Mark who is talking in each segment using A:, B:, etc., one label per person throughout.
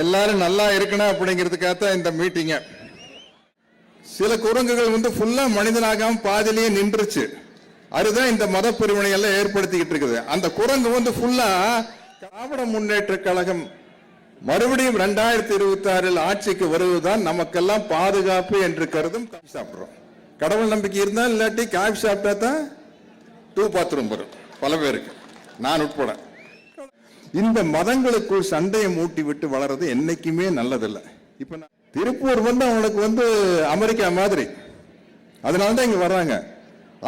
A: எல்லாரும் நல்லா இருக்கணும் அப்படிங்கிறதுக்காக தான் இந்த மீட்டிங்க சில குரங்குகள் வந்து ஃபுல்லா மனிதனாகாம பாதிலேயே நின்றுச்சு. அதுதான் இந்த மத பிரிவினை எல்லாம் ஏற்படுத்திக்கிட்டு இருக்குது. அந்த குரங்கு வந்து ஃபுல்லா திராவிட முன்னேற்ற கழகம் மறுபடியும் ரெண்டாயிரத்தி இருபத்தி ஆறில் ஆட்சிக்கு வருவதுதான் நமக்கெல்லாம் பாதுகாப்பு என்று கருதும் காஃபி சாப்பிட்றோம். கடவுள் நம்பிக்கை இருந்தால் இல்லாட்டி காஃபி சாப்பிட்டா தான் டூ பாத்ரூம் வரும். பல பேருக்கு. நான் உட்பட. இந்த மதங்களுக்குள் சண்டையை மூட்டி விட்டு வளர்றது என்னைக்குமே நல்லதில்லை. இப்ப நான் திருப்பூர் வந்து அவனுக்கு வந்து அமெரிக்கா மாதிரி. அதனால தான் இங்க வர்றாங்க.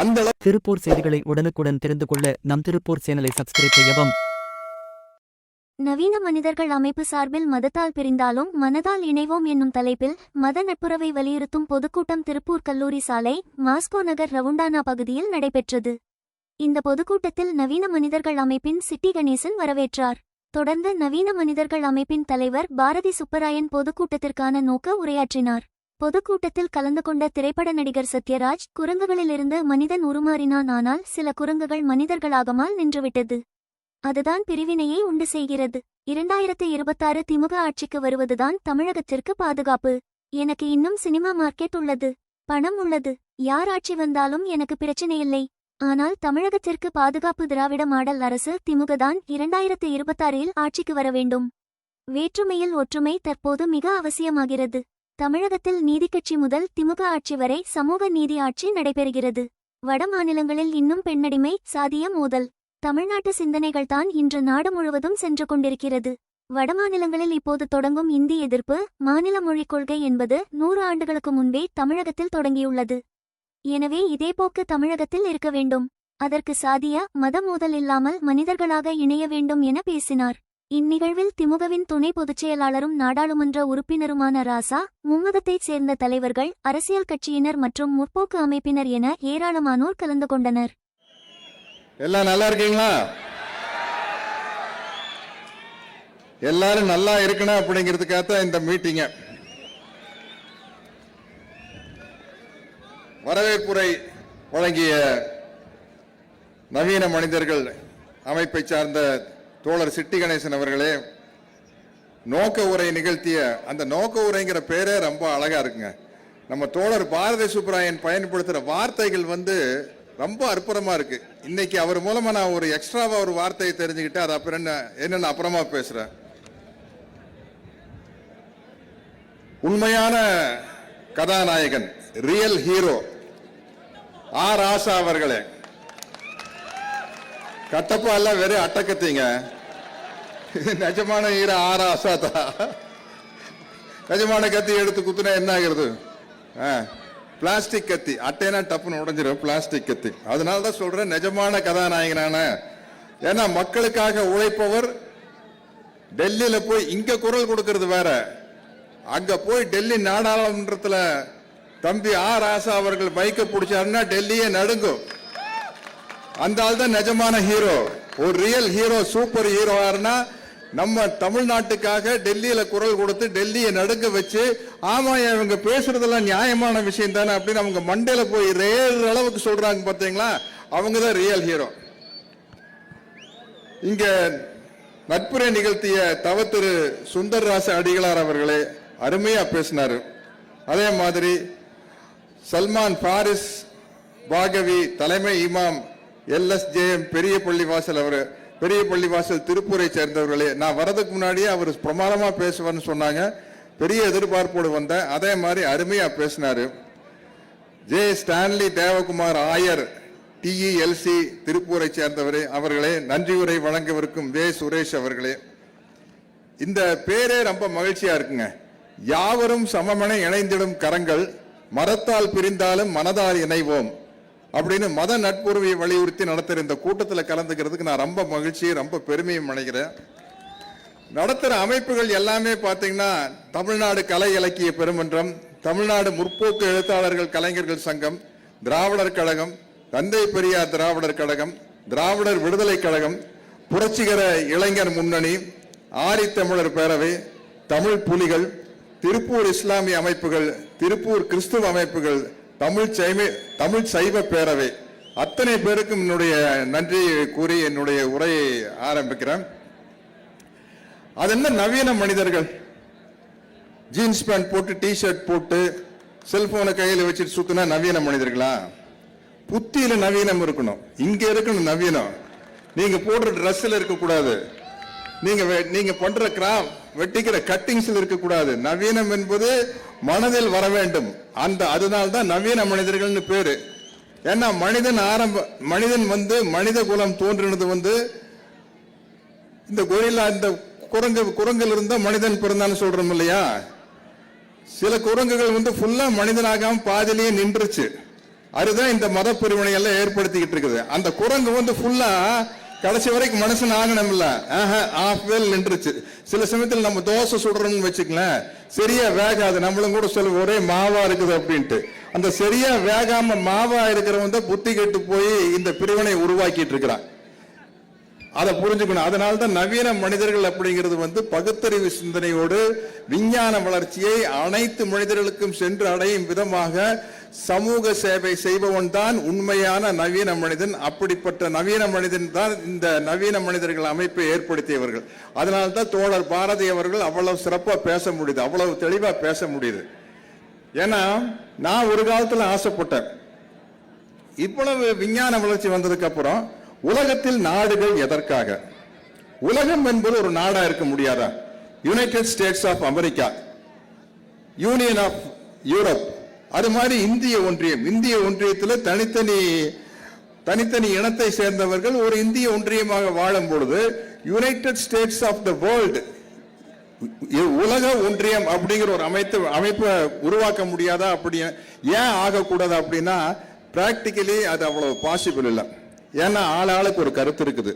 A: அந்த
B: திருப்பூர் செய்திகளை உடனுக்குடன் தெரிந்து கொள்ள நம் திருப்பூர் சேனலை சப்ஸ்கிரைப் செய்யவும்.
C: நவீன மனிதர்கள் அமைப்பு சார்பில் மதத்தால் பிரிந்தாலும் மனதால் இணைவோம் என்னும் தலைப்பில் மத நட்புறவை வலியுறுத்தும் பொதுக்கூட்டம் திருப்பூர் கல்லூரி சாலை மாஸ்கோ நகர் ரவுண்டானா பகுதியில் நடைபெற்றது. இந்த பொதுக்கூட்டத்தில் நவீன மனிதர்கள் அமைப்பின் சிட்டி கணேசன் வரவேற்றார். தொடர்ந்து நவீன மனிதர்கள் அமைப்பின் தலைவர் பாரதி சுப்பராயன் பொதுக்கூட்டத்திற்கான நோக்க உரையாற்றினார். பொதுக்கூட்டத்தில் கலந்து கொண்ட திரைப்பட நடிகர் சத்யராஜ் குரங்குகளிலிருந்து மனிதன் உருமாறினான் ஆனால் சில குரங்குகள் மனிதர்களாகமால் நின்றுவிட்டது. அதுதான் பிரிவினையை உண்டு செய்கிறது. இரண்டாயிரத்து இருபத்தாறு திமுக ஆட்சிக்கு வருவதுதான் தமிழகத்திற்கு பாதுகாப்பு. எனக்கு இன்னும் சினிமா மார்க்கெட் உள்ளது பணம் உள்ளது. யார் ஆட்சி வந்தாலும் எனக்கு பிரச்சனையில்லை ஆனால் தமிழகத்திற்கு பாதுகாப்பு திராவிட மாடல் அரசு திமுகதான் இரண்டாயிரத்து இருபத்தாறில் ஆட்சிக்கு வர வேண்டும். வேற்றுமையில் ஒற்றுமை தற்போது மிக அவசியமாகிறது. தமிழகத்தில் நீதிக்கட்சி முதல் திமுக ஆட்சி வரை சமூக நீதி ஆட்சி நடைபெறுகிறது. வட மாநிலங்களில் இன்னும் பெண்ணடிமை சாதிய மோதல். தமிழ்நாட்டு சிந்தனைகள்தான் இன்று நாடு முழுவதும் சென்று கொண்டிருக்கிறது. வடமாநிலங்களில் இப்போது தொடங்கும் இந்தி எதிர்ப்பு மாநில மொழிக் கொள்கை என்பது நூறு ஆண்டுகளுக்கு முன்பே தமிழகத்தில் தொடங்கியுள்ளது. எனவே இதே போக்கு தமிழகத்தில் இருக்க வேண்டும். அதற்கு சாதிய மத மோதல் இல்லாமல் மனிதர்களாக இணைய வேண்டும் என பேசினார். இந்நிகழ்வில் திமுகவின் துணை பொதுச்செயலாளரும் நாடாளுமன்ற உறுப்பினருமான ராசா மும்மதத்தைச் சேர்ந்த தலைவர்கள் அரசியல் கட்சியினர் மற்றும் முற்போக்கு அமைப்பினர் என ஏராளமானோர் கலந்து கொண்டனர்.
A: எல்லாம் நல்லா இருக்கீங்களா? எல்லாரும் நல்லா இருக்கணும் அப்படிங்கிறதுக்காக தான் இந்த மீட்டிங்கை வரவேற்புரை வழங்கிய நவீன மனிதர்கள் அமைப்பை சார்ந்த தோழர் சிட்டி கணேசன் அவர்களே நோக்க உரை நிகழ்த்திய அந்த நோக்க உரைங்கிற பேரே ரொம்ப அழகா இருக்குங்க. நம்ம தோழர் பாரதி சுப்ராயன் பயன்படுத்துகிற வார்த்தைகள் வந்து ரொம்ப அற்புதமா இருக்கு. இன்னைக்கு அவர் மூலமா நான் ஒரு எக்ஸ்ட்ராவா ஒரு வார்த்தையை தெரிஞ்சுக்கிட்டு அது அப்புறம் என்ன என்னன்னு அப்புறமா பேசுறேன். உண்மையான கதாநாயகன் ரியல் ஹீரோ ஆர் ஆஷா அவர்களே. கட்டப்பா எல்லாம் வெறும் அட்டக்கத்தீங்க. நிஜமான ஹீரோ ஆர் ஆசா தான் நிஜமான கத்தி எடுத்து குத்துனா என்ன ஆகிறது? பிளாஸ்டிக் கத்தி. அட்டைனா டப்புன்னு உடஞ்சிடும் பிளாஸ்டிக் கத்தி. அதனால தான் சொல்றேன் நிஜமான கதாநாயகனான ஏன்னா மக்களுக்காக உழைப்பவர் டெல்லியில போய் இங்க குரல் கொடுக்கறது வேற. அங்க போய் டெல்லி நாடாளுமன்றத்தில் தம்பி ஆர் ஆசா அவர்கள் பைக்கை பிடிச்சாருன்னா டெல்லியே நடுங்கும் அந்த ஆள் தான் நிஜமான ஹீரோ. ஒரு ரியல் ஹீரோ சூப்பர் ஹீரோவாருன்னா நம்ம தமிழ்நாட்டுக்காக டெல்லியில குரல் கொடுத்து டெல்லியை நடுங்க வச்சு ஆமா இவங்க பேசுறதெல்லாம் நியாயமான விஷயம் தானே அப்படின்னு அவங்க மண்டையில போய் ரேர் அளவுக்கு சொல்றாங்க பார்த்தீங்களா? அவங்க தான் ரியல் ஹீரோ இங்க நட்புரை நிகழ்த்திய தவ திரு சுந்தர்ராச அடிகளார் அவர்களே அருமையா பேசினாரு. அதே மாதிரி சல்மான் பாரிஸ் பாகவி தலைமை இமாம் எல்எஸ்ஜேஎம் பெரிய பள்ளிவாசல் அவர். பெரிய பள்ளிவாசல் திருப்பூரை சேர்ந்தவர்களே நான் வரதுக்கு முன்னாடியே அவர் பிரமாதமா பேசுவார்னு சொன்னாங்க. பெரிய எதிர்பார்ப்போடு வந்தேன். அதே மாதிரி அருமையா பேசினாரு. ஜே ஸ்டான்லி தேவகுமார் ஆயர் டிஇஎல்சி திருப்பூரை சேர்ந்தவரே அவர்களே நன்றியுரை வழங்கவிருக்கும் வே சுரேஷ் அவர்களே. இந்த பேரே ரொம்ப மகிழ்ச்சியா இருக்குங்க. யாவரும் சமமென இணைந்திடும் கரங்கள் மரத்தால் பிரிந்தாலும் மனதால் இணைவோம் அப்படின்னு மத நட்புறவை வலியுறுத்தி நடத்துகிற இந்த கூட்டத்தில் கலந்துக்கிறதுக்கு நான் ரொம்ப மகிழ்ச்சி ரொம்ப பெருமையும் நினைக்கிறேன் நடத்துகிற அமைப்புகள் எல்லாமே பார்த்தீங்கன்னா தமிழ்நாடு கலை இலக்கிய பெருமன்றம் தமிழ்நாடு முற்போக்கு எழுத்தாளர்கள் கலைஞர்கள் சங்கம் திராவிடர் கழகம் தந்தை பெரியார் திராவிடர் கழகம் திராவிடர் விடுதலை கழகம் புரட்சிகர இளைஞர் முன்னணி ஆரித்தமிழர் பேரவை தமிழ் புலிகள் திருப்பூர் இஸ்லாமிய அமைப்புகள் திருப்பூர் கிறிஸ்துவ அமைப்புகள் தமிழ் சைமை தமிழ் சைவ பேரவை. அத்தனை பேருக்கும் என்னுடைய நன்றியை கூறி என்னுடைய உரையை ஆரம்பிக்கிறேன். அது என்ன நவீன மனிதர்கள்? ஜீன்ஸ் பேண்ட் போட்டு டிஷர்ட் போட்டு செல்போனை கையில் வச்சுட்டு சுத்தினா நவீன மனிதர்களா? புத்தியில நவீனம் இருக்கணும். இங்க இருக்கணும் நவீனம். நீங்க போடுற ட்ரெஸ்ல இருக்கக்கூடாது. நீங்க நீங்க பண்ற கிராம் வெட்டிக்கிற கட்டிங்ஸில் இருக்கக்கூடாது. நவீனம் என்பது மனதில் வர வேண்டும். அந்த அதனால தான் நவீன மனிதர்கள்னு பேரு. ஏன்னா மனிதன் ஆரம்ப மனிதன் வந்து மனித குலம் தோன்றினது வந்து இந்த கொரில்லா இந்த குரங்கு குரங்கில் இருந்தால் மனிதன் பிறந்தான்னு சொல்றோம் இல்லையா? சில குரங்குகள் வந்து ஃபுல்லா மனிதனாகாம பாதிலேயே நின்றுச்சு. அதுதான் இந்த மத பிரிவினை எல்லாம் ஏற்படுத்திக்கிட்டு இருக்குது. அந்த குரங்கு வந்து ஃபுல்லா கடைசி வரைக்கும் மனுஷன் ஆகணும் இல்ல ஆஃப் வேல் நின்றுச்சு. சில சமயத்தில் நம்ம தோசை சுடுறோம்னு வச்சுக்கலாம் சரியா வேகாது. நம்மளும் கூட சொல்ல ஒரே மாவா இருக்குது அப்படின்ட்டு. அந்த சரியா வேகாம மாவா இருக்கிறவன் தான் புத்தி கெட்டு போய் இந்த பிரிவினை உருவாக்கிட்டு இருக்கிறான். அதை புரிஞ்சுக்கணும். அதனால தான் நவீன மனிதர்கள் அப்படிங்கிறது வந்து பகுத்தறிவு சிந்தனையோடு விஞ்ஞான வளர்ச்சியை அனைத்து மனிதர்களுக்கும் சென்று அடையும் விதமாக சமூக சேவை செய்பவன் தான் உண்மையான நவீன மனிதன். அப்படிப்பட்ட நவீன மனிதன் தான் இந்த நவீன மனிதர்கள் அமைப்பை ஏற்படுத்தியவர்கள். அதனால தான் தோழர் பாரதி அவர்கள் அவ்வளவு சிறப்பாக பேச முடியுது அவ்வளவு தெளிவாக பேச முடியுது. ஏன்னா நான் ஒரு காலத்தில் ஆசைப்பட்டேன். இவ்வளவு விஞ்ஞான வளர்ச்சி வந்ததுக்கு அப்புறம் உலகத்தில் நாடுகள் எதற்காக? உலகம் என்பது ஒரு நாடா இருக்க முடியாதா? United States of America union of Europe அது மாதிரி இந்திய ஒன்றியம். இந்திய ஒன்றியத்தில் தனித்தனி தனித்தனி இனத்தை சேர்ந்தவர்கள் ஒரு இந்திய ஒன்றியமாக வாழும் பொழுது United States of the world உலக ஒன்றியம் அப்படிங்கிற ஒரு அமைத்து அமைப்பை உருவாக்க முடியாதா? அப்படி ஏன் ஆகக்கூடாது அப்படின்னா பிராக்டிக்கலி அது அவ்வளவு பாசிபிள் இல்லை. ஏன்னா ஆள் ஆளுக்கு ஒரு கருத்து இருக்குது.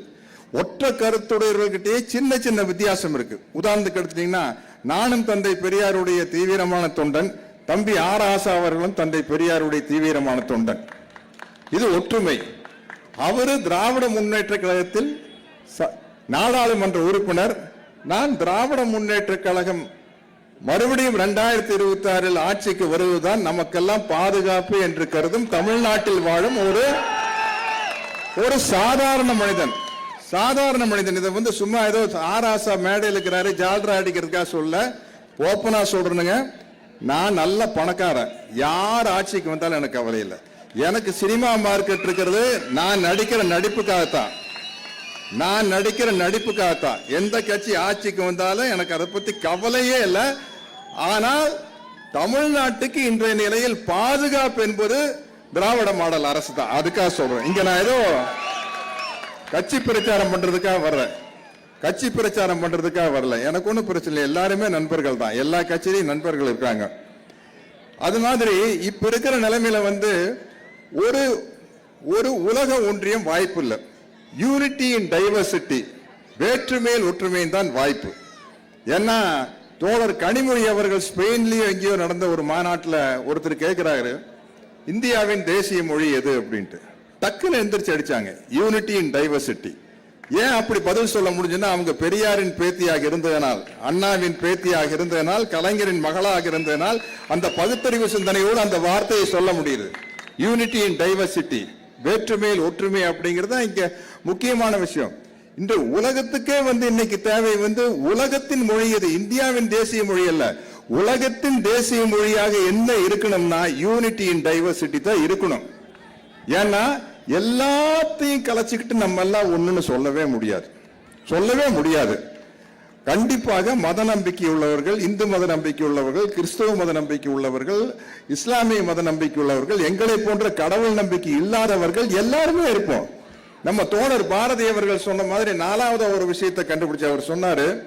A: ஒற்றை கருத்துடையவர்கிட்டயே சின்ன சின்ன வித்தியாசம் இருக்கு. உதாரணத்துக்கு எடுத்துட்டீங்கன்னா நானும் தந்தை பெரியாருடைய தீவிரமான தொண்டன் தம்பி ஆர் ஆசா அவர்களும் தந்தை பெரியாருடைய தீவிரமான தொண்டன். இது ஒற்றுமை. அவரு திராவிட முன்னேற்ற கழகத்தில் ச- நாடாளுமன்ற உறுப்பினர். நான் திராவிட முன்னேற்ற கழகம் மறுபடியும் இரண்டாயிரத்தி இருபத்தி ஆறில் ஆட்சிக்கு வருவதுதான் நமக்கெல்லாம் பாதுகாப்பு என்று கருதும் தமிழ்நாட்டில் வாழும் ஒரு ஒரு சாதாரண மனிதன் சாதாரண மனிதன். இதை வந்து சும்மா ஏதோ ஆராசா மேடையில் இருக்கிறாரு ஜால்ரா அடிக்கிறதுக்காக சொல்ல ஓப்பனா சொல்றேனுங்க. நான் நல்ல பணக்காரன். யார் ஆட்சிக்கு வந்தாலும் எனக்கு கவலை இல்லை. எனக்கு சினிமா மார்க்கெட் இருக்கிறது நான் நடிக்கிற நடிப்புக்காகத்தான். நான் நடிக்கிற நடிப்புக்காகத்தான். எந்த கட்சி ஆட்சிக்கு வந்தாலும் எனக்கு அதை பத்தி கவலையே இல்லை. ஆனால் தமிழ்நாட்டுக்கு இன்றைய நிலையில் பாதுகாப்பு என்பது திராவிட மாடல் அரசு தான். அதுக்காக சொல்றேன். இங்க நான் ஏதோ கட்சி பிரச்சாரம் பண்றதுக்காக வர்றேன். கட்சி பிரச்சாரம் பண்றதுக்காக வரல. எனக்கு ஒன்றும் பிரச்சனை இல்லை. எல்லாருமே நண்பர்கள் தான். எல்லா கட்சியிலையும் நண்பர்கள் இருக்காங்க. அது மாதிரி இப்ப இருக்கிற நிலைமையில வந்து ஒரு ஒரு உலக ஒன்றியம் வாய்ப்பு இல்லை. யூனிட்டி இன் டைவர்சிட்டி வேற்றுமையில் ஒற்றுமையின் தான் வாய்ப்பு. ஏன்னா தோழர் கனிமொழி அவர்கள் ஸ்பெயின்லயும் எங்கேயோ நடந்த ஒரு மாநாட்டில் ஒருத்தர் கேட்கிறாரு இந்தியாவின் தேசிய மொழி எது அப்படின்ட்டு. டக்குன்னு எந்திரிச்சு அடிச்சாங்க. யூனிட்டி இன் டைவர்சிட்டி ஏன் அப்படி பதில் சொல்ல முடிஞ்சுன்னா அவங்க பெரியாரின் பேத்தியாக இருந்ததனால் அண்ணாவின் பேத்தியாக இருந்ததனால் கலைஞரின் மகளாக இருந்ததனால் அந்த பகுத்தறிவு சிந்தனையோடு அந்த வார்த்தையை சொல்ல முடியுது. யூனிட்டி இன் டைவர்சிட்டி வேற்றுமையில் ஒற்றுமை அப்படிங்கிறது தான் இங்க முக்கியமான விஷயம். இன்று உலகத்துக்கே வந்து இன்னைக்கு தேவை வந்து உலகத்தின் மொழி இது இந்தியாவின் தேசிய மொழி அல்ல. உலகத்தின் தேசிய மொழியாக என்ன இருக்கணும்னா யூனிட்டி இன் டைவர்சிட்டி தான் இருக்கணும். ஏன்னா எல்லாத்தையும் கலைச்சிக்கிட்டு நம்ம எல்லாம் ஒன்றுன்னு சொல்லவே முடியாது. சொல்லவே முடியாது. கண்டிப்பாக மத நம்பிக்கை உள்ளவர்கள் இந்து மத நம்பிக்கை உள்ளவர்கள் கிறிஸ்தவ மத நம்பிக்கை உள்ளவர்கள் இஸ்லாமிய மத நம்பிக்கை உள்ளவர்கள் எங்களை போன்ற கடவுள் நம்பிக்கை இல்லாதவர்கள் எல்லாருமே இருப்போம். நம்ம தோழர் பாரதி அவர்கள் சொன்ன மாதிரி நாலாவது ஒரு விஷயத்தை கண்டுபிடிச்சு அவர் சொன்னாரு.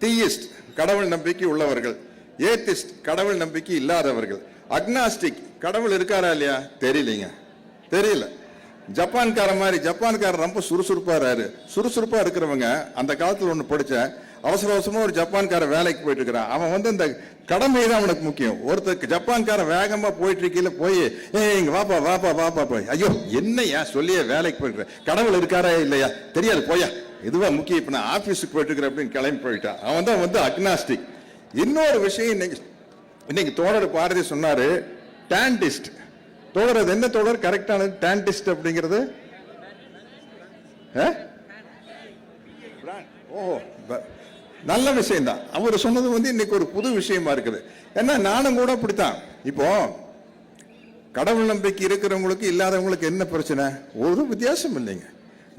A: தீயிஸ்ட் கடவுள் நம்பிக்கை உள்ளவர்கள். ஏத்திஸ்ட் கடவுள் நம்பிக்கை இல்லாதவர்கள். அக்னாஸ்டிக் கடவுள் இருக்காரா இல்லையா? தெரியலீங்க. தெரியல. ஜப்பான்கார மாதிரி ஜப்பான்காரர் ரொம்ப சுறுசுறுப்பா இருக்காரு. சுறுசுறுப்பா இருக்கிறவங்க அந்த காலத்தில் ஒன்று படித்தேன் அவசர அவசரமா ஒரு ஜப்பான்கார வேலைக்கு போயிட்டு இருக்கிறான். அவன் வந்து இந்த கடமை தான் அவனுக்கு முக்கியம். ஒருத்தருக்கு ஜப்பான்கார வேகமா போயிட்டு இருக்கையில போய் ஏய் இங்க வாப்பா வாப்பா வாப்பா போய். ஐயோ என்னையா சொல்லியே வேலைக்கு போயிட்டு கடவுள் இருக்காரா இல்லையா? தெரியாது போயா. இதுவா முக்கியம். இப்ப நான் ஆபீஸுக்கு போயிட்டு இருக்கிறேன் அப்படின்னு கிளம்பி போயிட்டான். அவன் தான் வந்து அக்னாஸ்டிக் இன்னொரு விஷயம் இன்னைக்கு இன்னைக்கு தோழர் பாரதி சொன்னாரு டேண்டிஸ்ட் தோழர் அது என்ன தோழர்? கரெக்டானது டேண்டிஸ்ட் அப்படிங்கிறது? ஆ? ஓ நல்ல விஷயம்தான். அவர் சொன்னது வந்து இன்னைக்கு ஒரு புது விஷயமா இருக்குது. ஏன்னா நானும் கூட அப்படித்தான். இப்போ கடவுள் நம்பிக்கை இருக்கிறவங்களுக்கு இல்லாதவங்களுக்கு என்ன பிரச்சனை? ஒரு வித்தியாசம் இல்லைங்க.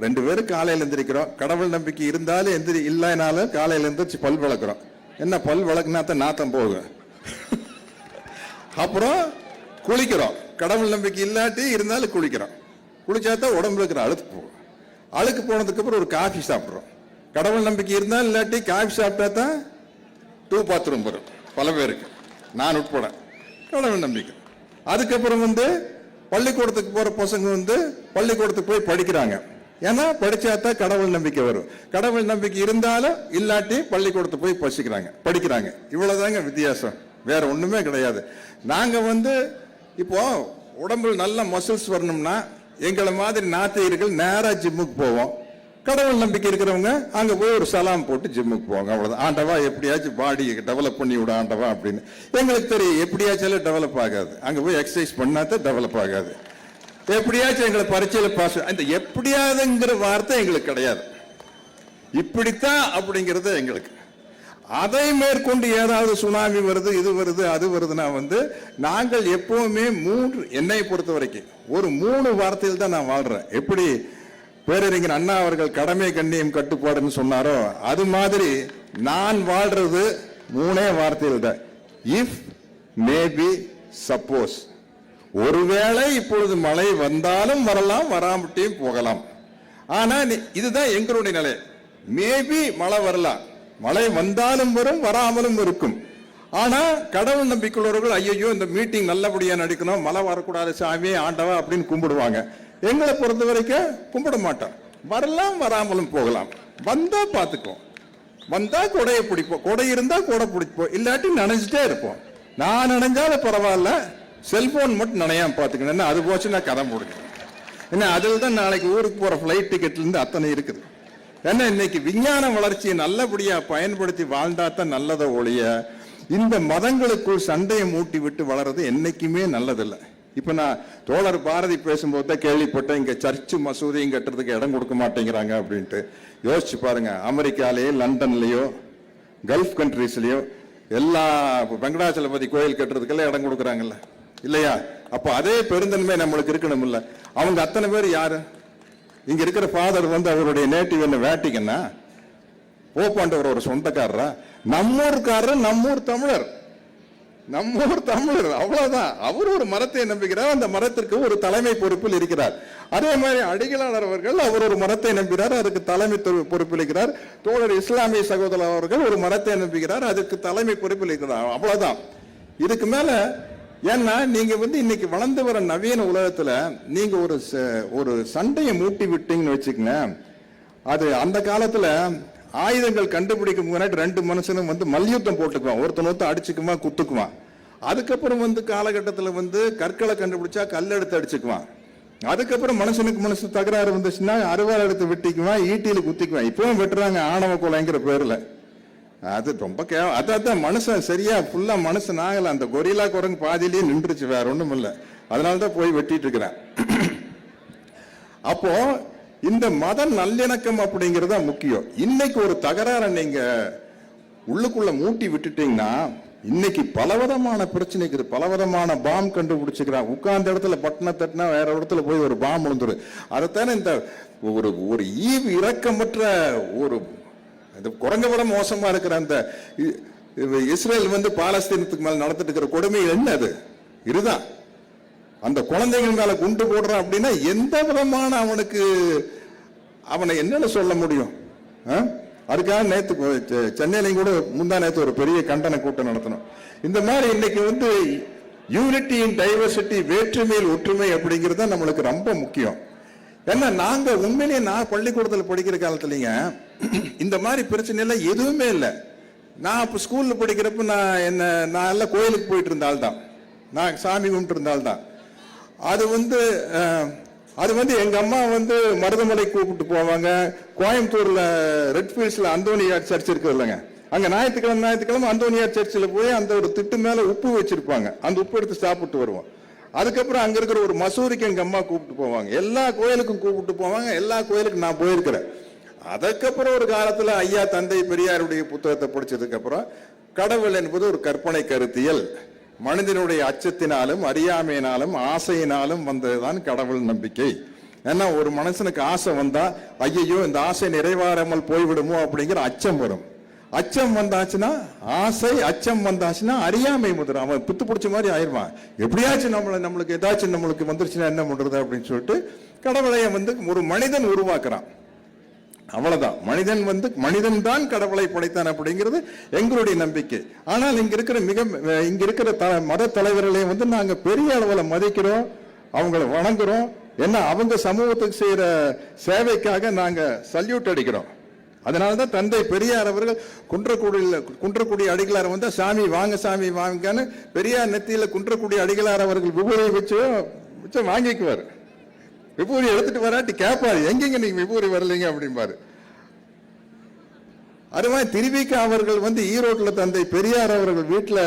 A: ரெண்டு பேரும் காலையில் எந்திரிக்கிறோம். கடவுள் நம்பிக்கை இருந்தாலும் எந்திரி இல்லைனாலும் காலையில் எந்திரிச்சு பல் விளக்குறோம். என்ன பல் விளக்குனா தான் நாத்தம் போகும். அப்புறம் குளிக்கிறோம். கடவுள் நம்பிக்கை இல்லாட்டி இருந்தாலும் குளிக்கிறோம். குளிச்சா தான் உடம்புல இருக்கிற அழுக்கு போகும். அழுக்கு போனதுக்கப்புறம் ஒரு காஃபி சாப்பிட்றோம். கடவுள் நம்பிக்கை இருந்தாலும் இல்லாட்டி காஃபி சாப்பிட்டா தான் டூ பாத்ரூம் வரும். பல பேருக்கு. நான் உட்பட. கடவுள் நம்பிக்கை. அதுக்கப்புறம் வந்து பள்ளிக்கூடத்துக்கு போகிற பசங்க வந்து பள்ளிக்கூடத்துக்கு போய் படிக்கிறாங்க. ஏன்னா படிச்சா தான் கடவுள் நம்பிக்கை வரும். கடவுள் நம்பிக்கை இருந்தாலும் இல்லாட்டி பள்ளிக்கூடத்தை போய் பசிக்கிறாங்க படிக்கிறாங்க. இவ்வளவுதாங்க வித்தியாசம். வேற ஒண்ணுமே கிடையாது. நாங்க வந்து இப்போ உடம்பில் நல்ல மசில்ஸ் வரணும்னா எங்களை மாதிரி நாத்திகர்கள் நேரா ஜிம்முக்கு போவோம். கடவுள் நம்பிக்கை இருக்கிறவங்க அங்க போய் ஒரு சலாம் போட்டு ஜிம்முக்கு போவாங்க. அவ்வளவுதான். ஆண்டவா எப்படியாச்சும் பாடி டெவலப் பண்ணி விட ஆண்டவா அப்படின்னு. எங்களுக்கு தெரியும் எப்படியாச்சாலும் டெவலப் ஆகாது. அங்க போய் எக்ஸசைஸ் பண்ணாதான் டெவலப் ஆகாது. எப்படியாச்சும் எங்களை பரீட்சையில பாஸ் அந்த எப்படியாதுங்கிற வார்த்தை எங்களுக்கு கிடையாது. இப்படித்தான் அப்படிங்கிறது எங்களுக்கு. அதை மேற்கொண்டு ஏதாவது சுனாமி வருது இது வருது அது வருதுன்னா வந்து நாங்கள் எப்பவுமே மூன்று என்னை பொறுத்த வரைக்கும் ஒரு மூணு வார்த்தையில் தான் நான் வாழ்றேன். எப்படி பேரறிஞர் அண்ணா அவர்கள் கடமை கண்ணியம் கட்டுப்பாடுன்னு சொன்னாரோ அது மாதிரி நான் வாழ்றது மூணே வார்த்தையில் தான் இஃப் மேபி சப்போஸ் ஒருவேளை இப்பொழுது மழை வந்தாலும் வரலாம் வராமட்டியும் போகலாம். ஆனா இதுதான் எங்களுடைய நிலை. மேபி மழை வரலாம் மழை வந்தாலும் வரும் வராமலும் இருக்கும். ஆனா கடவுள் நம்பிக்கையுள்ளவர்கள் ஐயோ இந்த மீட்டிங் நல்லபடியா நடிக்கணும் மழை வரக்கூடாது சாமி ஆண்டவா அப்படின்னு கும்பிடுவாங்க. எங்களை பொறுத்த வரைக்கும் கும்பிட மாட்டோம். வரலாம் வராமலும் போகலாம். வந்தா பார்த்துக்குவோம். வந்தா கொடையை பிடிப்போம். கொடை இருந்தா கொடை பிடிப்போம். இல்லாட்டி நினைச்சிட்டே இருப்போம். நான் நினைஞ்சாலும் பரவாயில்ல. செல்போன் மட்டும் நினையாம பார்த்துக்கணும் என்ன அது போச்சு நான் கதை முடிக்கணும் என்ன அதில் தான் நாளைக்கு ஊருக்கு போகிற ஃப்ளைட் டிக்கெட்ல இருந்து அத்தனை இருக்குது. ஏன்னா இன்னைக்கு விஞ்ஞான வளர்ச்சியை நல்லபடியாக பயன்படுத்தி வாழ்ந்தா தான் நல்லதை ஒழிய இந்த மதங்களுக்குள் சண்டையை மூட்டி விட்டு வளர்றது என்னைக்குமே நல்லதில்லை. இப்போ நான் தோழர் பாரதி பேசும்போது தான் கேள்விப்பட்டேன் இங்கே சர்ச்சு மசூதியும் கட்டுறதுக்கு இடம் கொடுக்க மாட்டேங்கிறாங்க அப்படின்ட்டு. யோசிச்சு பாருங்க அமெரிக்காலேயோ லண்டன்லேயோ கல்ஃப் கண்ட்ரீஸ்லேயோ எல்லா இப்போ வெங்கடாச்சலபதி கோயில் கட்டுறதுக்கெல்லாம் இடம் கொடுக்குறாங்கல்ல. இல்லையா? அப்போ அதே பெருந்தன்மை நம்மளுக்கு இருக்கணும் இல்ல அவங்க அத்தனை பேர் யாரு? இங்க இருக்கிற ஃபாதர் வந்து அவருடைய நேட்டிவ் என்ன வேட்டிங்கன்னா போப்பாண்டவர் ஒரு சொந்தக்காரரா? நம்மூர்காரர் நம்மூர் தமிழர். நம்மூர் தமிழர் அவ்வளவுதான். அவர் ஒரு மரத்தை நம்புகிறார் அந்த மரத்திற்கு ஒரு தலைமை பொறுப்பில் இருக்கிறார். அதே மாதிரி அடிகளாளர் அவர்கள் அவர் ஒரு மரத்தை நம்புகிறார் அதுக்கு தலைமை தொ- பொறுப்பில் இருக்கிறார். தோழர் இஸ்லாமிய சகோதரர் அவர்கள் ஒரு மரத்தை நம்புகிறார் அதுக்கு தலைமை பொறுப்பில் இருக்கிறார். அவ்வளவுதான். இதுக்கு மேல ஏன்னா நீங்க வந்து இன்னைக்கு வளர்ந்து வர நவீன உலகத்துல நீங்க ஒரு ச- ஒரு சண்டையை மூட்டி விட்டீங்கன்னு வச்சுக்கங்க அது அந்த காலத்துல ஆயுதங்கள் கண்டுபிடிக்கும் முன்னாடி ரெண்டு மனுஷனும் வந்து மல்யுத்தம் போட்டுக்குவான். ஒருத்தன் ஒருத்தன் அடிச்சுக்குவான் குத்துக்குவான். அதுக்கப்புறம் வந்து காலகட்டத்தில் வந்து கற்களை கண்டுபிடிச்சா கல் எடுத்து அடிச்சுக்குவான். அதுக்கப்புறம் மனுஷனுக்கு மனுஷன் தகராறு வந்துச்சுன்னா அருவாள் எடுத்து வெட்டிக்குவான் ஈட்டியில் குத்திக்குவான். இப்பவும் வெட்டுறாங்க ஆணவ கொலைங்கிற பேரில். அது ரொம்ப கே அதான் மனுஷன் சரியா ஃபுல்லா மனுஷன் ஆகலை. அந்த கொரில்லா குரங்கு பாதியிலேயே நின்றுச்சு வேற ஒன்றும் இல்லை. அதனால தான் போய் வெட்டிட்டு இருக்கிறேன். அப்போ இந்த மத நல்லிணக்கம் அப்படிங்கிறது தான் முக்கியம். இன்னைக்கு ஒரு தகராறை நீங்க உள்ளுக்குள்ள மூட்டி விட்டுட்டீங்கன்னா இன்னைக்கு பலவிதமான பிரச்சனைக்கு பலவிதமான பாம் கண்டுபிடிச்சிக்கிறான். உட்கார்ந்த இடத்துல பட்டனை தட்டினா வேற இடத்துல போய் ஒரு பாம் விழுந்துரு அதைத்தானே இந்த ஒரு ஒரு ஈவு இரக்கமற்ற ஒரு அது குரங்க விட மோசமா இருக்கிற அந்த இ- இஸ்ரேல் வந்து பாலஸ்தீனத்துக்கு மேல நடத்திட்டு இருக்கிற கொடுமை என்ன அது? இதுதான். அந்த குழந்தைகள் மேல குண்டு போடுறான் அப்படின்னா எந்த விதமான அவனுக்கு அவனை என்னன்னு சொல்ல முடியும்? ஆ? அதுக்காக நேற்று சென்னையிலையும் கூட முந்தா நேற்று ஒரு பெரிய கண்டன கூட்டம் நடத்தணும். இந்த மாதிரி இன்னைக்கு வந்து யூனிட்டி இன் டைவர்சிட்டி வேற்றுமையில் ஒற்றுமை அப்படிங்கிறது நம்மளுக்கு ரொம்ப முக்கியம். ஏன்னா நாங்க உண்மையிலேயே நான் பள்ளிக்கூடத்தில் படிக்கிற காலத்துலங்க இந்த மாதிரி பிரச்சனை எல்லாம் எதுவுமே இல்லை. நான் இப்போ ஸ்கூல்ல படிக்கிறப்ப நான் என்ன நான் எல்லாம் கோயிலுக்கு போயிட்டு இருந்தால் தான் நான் சாமி கும்பிட்டு இருந்தால் தான் அது வந்து அது வந்து எங்கள் அம்மா வந்து மருதமலை கூப்பிட்டு போவாங்க. கோயம்புத்தூரில் ரெட் ஃபீல்ட்ஸ்ல அந்தோனியார் சர்ச் இருக்குது இல்லைங்க. அங்கே ஞாயிற்றுக்கிழமை ஞாயிற்றுக்கிழமை அந்தோனியார் சர்ச்சில் போய் அந்த ஒரு திட்டு மேலே உப்பு வச்சுருப்பாங்க. அந்த உப்பு எடுத்து சாப்பிட்டு வருவோம். அதுக்கப்புறம் அங்க இருக்கிற ஒரு மசூதிக்கு எங்க அம்மா கூப்பிட்டு போவாங்க. எல்லா கோயிலுக்கும் கூப்பிட்டு போவாங்க. எல்லா கோயிலுக்கும் நான் போயிருக்கிறேன். அதுக்கப்புறம் ஒரு காலத்துல ஐயா தந்தை பெரியாருடைய புத்தகத்தை படிச்சதுக்கு அப்புறம் கடவுள் என்பது ஒரு கற்பனை கருத்தியல். மனிதனுடைய அச்சத்தினாலும் அறியாமையினாலும் ஆசையினாலும் வந்ததுதான் கடவுள் நம்பிக்கை. ஏன்னா ஒரு மனுஷனுக்கு ஆசை வந்தா ஐயையோ இந்த ஆசை நிறைவாறாமல் போய்விடுமோ அப்படிங்கிற அச்சம் வரும். அச்சம் வந்தாச்சுன்னா ஆசை அச்சம் வந்தாச்சுன்னா அறியாமை முதல் அவன் பித்து பிடிச்ச மாதிரி ஆயிடுவான். எப்படியாச்சும் நம்மளை நம்மளுக்கு ஏதாச்சும் நம்மளுக்கு வந்துருச்சுன்னா என்ன பண்றது அப்படின்னு சொல்லிட்டு கடவுளையை வந்து ஒரு மனிதன் உருவாக்குறான். அவ்வளவுதான். மனிதன் வந்து மனிதன் தான் கடவுளை படைத்தான் அப்படிங்கிறது எங்களுடைய நம்பிக்கை. ஆனால் இங்க இருக்கிற மிக இங்க இருக்கிற த மத தலைவர்களையும் வந்து நாங்க பெரிய அளவில் மதிக்கிறோம் அவங்கள வணங்குறோம். ஏன்னா அவங்க சமூகத்துக்கு செய்யற சேவைக்காக நாங்க சல்யூட் அடிக்கிறோம். அதனாலதான் தந்தை பெரியார் அவர்கள் குன்றக்குடியில் குன்றக்குடி அடிகளார் வந்து சாமி வாங்க சாமி வாங்கன்னு பெரியார் நெத்தியில் குன்றக்குடி அடிகளார் அவர்கள் விபூதியை வச்சு வச்சு வாங்கிக்குவார். விபூதி எடுத்துட்டு வராட்டி கேட்பாரு எங்கெங்க நீங்க விபூதி வரலைங்க? அப்படிம்பாரு. அது மாதிரி திருவிக்க அவர்கள் வந்து ஈரோட்டில் தந்தை பெரியார் அவர்கள் வீட்டில்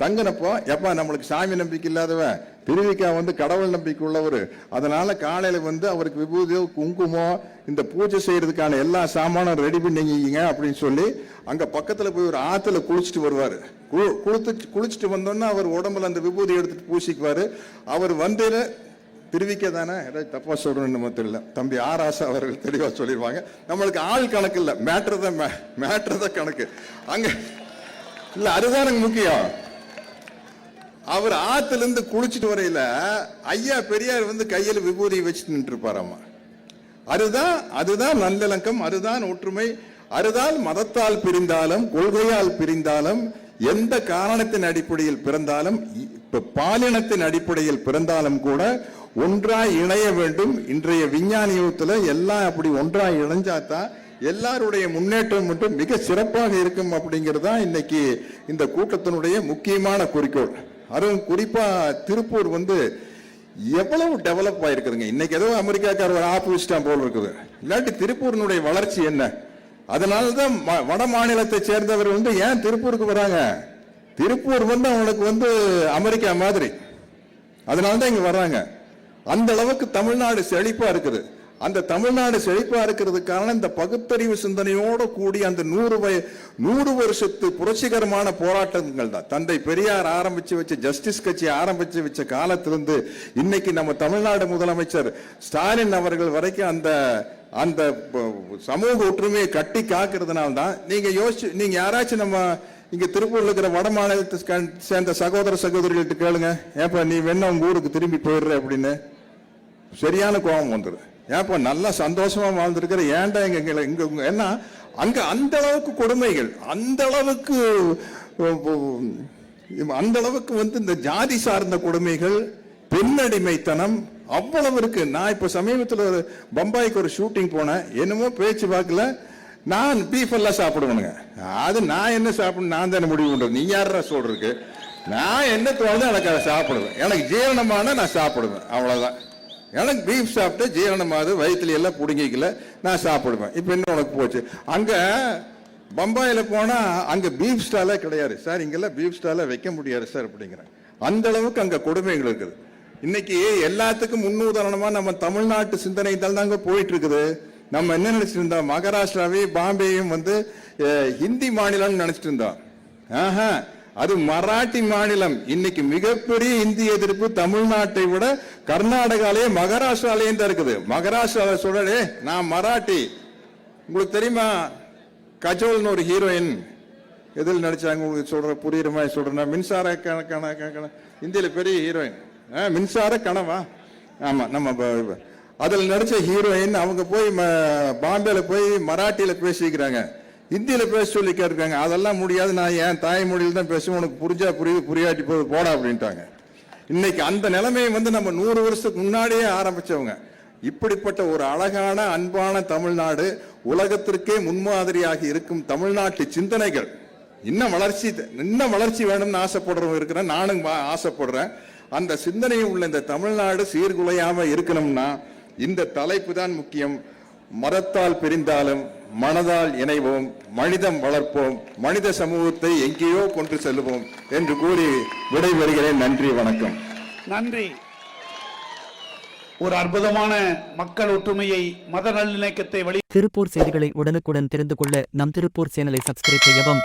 A: தங்கினப்போ எப்பா நம்மளுக்கு சாமி நம்பிக்கை இல்லாதவன் திருவிக்கா வந்து கடவுள் நம்பிக்கை உள்ளவர். அதனால காலையில வந்து அவருக்கு விபூதியோ குங்குமோ இந்த பூஜை செய்யறதுக்கான எல்லா சாமானும் ரெடி பண்ணிக்கிங்க அப்படின்னு சொல்லி அங்க பக்கத்துல போய் ஒரு ஆத்துல குளிச்சுட்டு வருவாரு. குளு- குளித்து குளிச்சுட்டு வந்தோன்னா அவர் உடம்புல அந்த விபூதி எடுத்துட்டு பூசிக்குவாரு. அவர் வந்து திருவிக்க தானே? ஏதாவது தப்பா சொல்றேன்னு நம்ம தெரியல. தம்பி ஆராசா அவர்கள் தெளிவா சொல்லிடுவாங்க. நம்மளுக்கு ஆள் கணக்கு இல்லை. மேட்ரு தான் மேட்ரு தான் கணக்கு. அங்க இல்ல எனக்கு முக்கியம். அவர் ஆத்துல இருந்து குளிச்சுட்டு வரையில ஐயா பெரியார் வந்து கையில விபூதி வச்சுட்டு நின்று இருப்பாராமா அதுதான் அதுதான் நல்லிணக்கம் அதுதான் ஒற்றுமை அதுதான் மதத்தால் பிரிந்தாலும் கொள்கையால் பிரிந்தாலும் எந்த காரணத்தின் அடிப்படையில் பிறந்தாலும் இப்ப பாலினத்தின் அடிப்படையில் பிறந்தாலும் கூட ஒன்றாய் இணைய வேண்டும். இன்றைய விஞ்ஞான யுகத்துல எல்லாம் அப்படி ஒன்றாய் இணைஞ்சாதான் எல்லாருடைய முன்னேற்றம் மட்டும் மிக சிறப்பாக இருக்கும் அப்படிங்கிறது தான் இன்னைக்கு இந்த கூட்டத்தினுடைய முக்கியமான குறிக்கோள். அதுவும் குறிப்பாக திருப்பூர் வந்து எவ்வளவு டெவலப் ஆயிருக்குதுங்க. இன்னைக்கு ஏதோ அமெரிக்காக்கார ஒரு ஆப்பு வச்சுட்டான் போல் இருக்குது. இல்லாட்டி திருப்பூரினுடைய வளர்ச்சி என்ன? அதனால தான் வட மாநிலத்தை சேர்ந்தவர் வந்து ஏன் திருப்பூருக்கு வராங்க? திருப்பூர் வந்து அவனுக்கு வந்து அமெரிக்கா மாதிரி. அதனால தான் இங்க வர்றாங்க. அந்த அளவுக்கு தமிழ்நாடு செழிப்பா இருக்குது. அந்த தமிழ்நாடு செழிப்பா இருக்கிறதுக்கான இந்த பகுத்தறிவு சிந்தனையோடு கூடிய அந்த நூறு வய நூறு வருஷத்து புரட்சிகரமான போராட்டங்கள் தான் தந்தை பெரியார் ஆரம்பிச்சு வச்ச ஜஸ்டிஸ் கட்சி ஆரம்பிச்சு வச்ச காலத்திலிருந்து இன்னைக்கு நம்ம தமிழ்நாடு முதலமைச்சர் ஸ்டாலின் அவர்கள் வரைக்கும் அந்த அந்த சமூக ஒற்றுமையை கட்டி காக்கிறதுனால தான் நீங்க யோசிச்சு நீங்க யாராச்சும் நம்ம இங்க திருப்பூர்ல இருக்கிற வட மாநிலத்தை கண்- சேர்ந்த சகோதர சகோதரிகள்கிட்ட கேளுங்க. ஏப்பா நீ வேணா உங்க ஊருக்கு திரும்பி போயிடுற அப்படின்னு. சரியான கோபம் வந்துடுது ஏன் இப்போ நல்லா சந்தோஷமா வாழ்ந்துருக்கிற ஏன்டா எங்க எங்களை இங்க ஏன்னா அங்க அந்த அளவுக்கு கொடுமைகள் அந்த அளவுக்கு அந்த அளவுக்கு வந்து இந்த ஜாதி சார்ந்த கொடுமைகள் பெண்ணடிமைத்தனம் அவ்வளவு இருக்கு. நான் இப்போ சமீபத்தில் ஒரு பம்பாய்க்கு ஒரு ஷூட்டிங் போனேன். என்னமோ பேச்சு பார்க்கல நான் பீஃப் எல்லாம் சாப்பிடுவேனுங்க. அது நான் என்ன சாப்பிடணும் நான் தானே முடிவு பண்றது. நீ யாரா சொல்றதுக்கு? நான் என்ன தோணுதோ எனக்கு அதை சாப்பிடுவேன். எனக்கு ஜீரணமான நான் சாப்பிடுவேன். அவ்வளவுதான். எனக்கு பீஃப் சாப்பிட்டு ஜீரணமாவது வயிற்றுல எல்லாம் பிடுங்கிக்கல நான் சாப்பிடுவேன். இப்போ என்ன உனக்கு போச்சு? அங்கே பம்பாயில் போனால் அங்கே பீஃப் ஸ்டாலே கிடையாது. சார் இங்கெல்லாம் பீஃப் ஸ்டாலே வைக்க முடியாது சார் அப்படிங்கிறேன். அந்த அளவுக்கு அங்கே கொடுமைகள் இருக்குது. இன்னைக்கு எல்லாத்துக்கும் முன்னுதாரணமாக நம்ம தமிழ்நாட்டு சிந்தனை தான் தாங்க போயிட்டு இருக்குது நம்ம என்ன நினச்சிட்டு இருந்தோம்? மகாராஷ்டிராவையும் பாம்பேயும் வந்து ஹிந்தி மாநிலம்னு நினச்சிட்டு இருந்தோம். ஆஹா அது மராட்டி மாநிலம். இன்னைக்கு மிகப்பெரிய இந்தி எதிர்ப்பு தமிழ்நாட்டை விட கர்நாடகாலேயே மகாராஷ்டிராலேயும் தான் இருக்குது. மகாராஷ்டிரால சொல்லலே நான் மராட்டி. உங்களுக்கு தெரியுமா கஜோல்னு ஒரு ஹீரோயின் எதில் நடிச்சாங்க உங்களுக்கு சொல்ற புரியுற மாதிரி சொல்றேன். மின்சார கணக்கான இந்தியில பெரிய ஹீரோயின் ஆ, மின்சார கனவா? ஆமா நம்ம அதில் நடிச்ச ஹீரோயின் அவங்க போய் ம- பாம்பேல போய் மராட்டியில பேசிக்கிறாங்க. இந்தியில் பேச சொல்லி கேட்டிருக்காங்க. அதெல்லாம் முடியாது. நான் என் தாய்மொழியில் தான் பேசுவேன். உனக்கு புரிஞ்சா புரியுது புரியாட்டி போது போடா அப்படின்ட்டாங்க. இன்னைக்கு அந்த நிலைமையை வந்து நம்ம நூறு வருஷத்துக்கு முன்னாடியே ஆரம்பிச்சவங்க. இப்படிப்பட்ட ஒரு அழகான அன்பான தமிழ்நாடு உலகத்திற்கே முன்மாதிரியாக இருக்கும் தமிழ்நாட்டு சிந்தனைகள். இன்னும் வளர்ச்சி இன்னும் வளர்ச்சி வேணும்னு ஆசைப்படுறவங்க இருக்கிறேன். நானும் ஆசைப்படுறேன். அந்த சிந்தனையை உள்ள இந்த தமிழ்நாடு சீர்குலையாம இருக்கணும்னா இந்த தலைப்பு தான் முக்கியம். மதத்தால் பிரிந்தாலும் மனதால் இணைவோம் மனிதம் வளர்ப்போம் மனித சமூகத்தை எங்கேயோ கொண்டு செல்வோம் என்று கூறி விடைபெறுகிறேன். நன்றி வணக்கம்.
D: நன்றி. ஒரு அற்புதமான மக்கள் ஒற்றுமையை மத நல்லிணக்கத்தை வழி
B: திருப்பூர் செய்திகளை உடனுக்குடன் தெரிந்து கொள்ள நம் திருப்பூர் சேனலை சப்ஸ்கிரைப் செய்யவும்.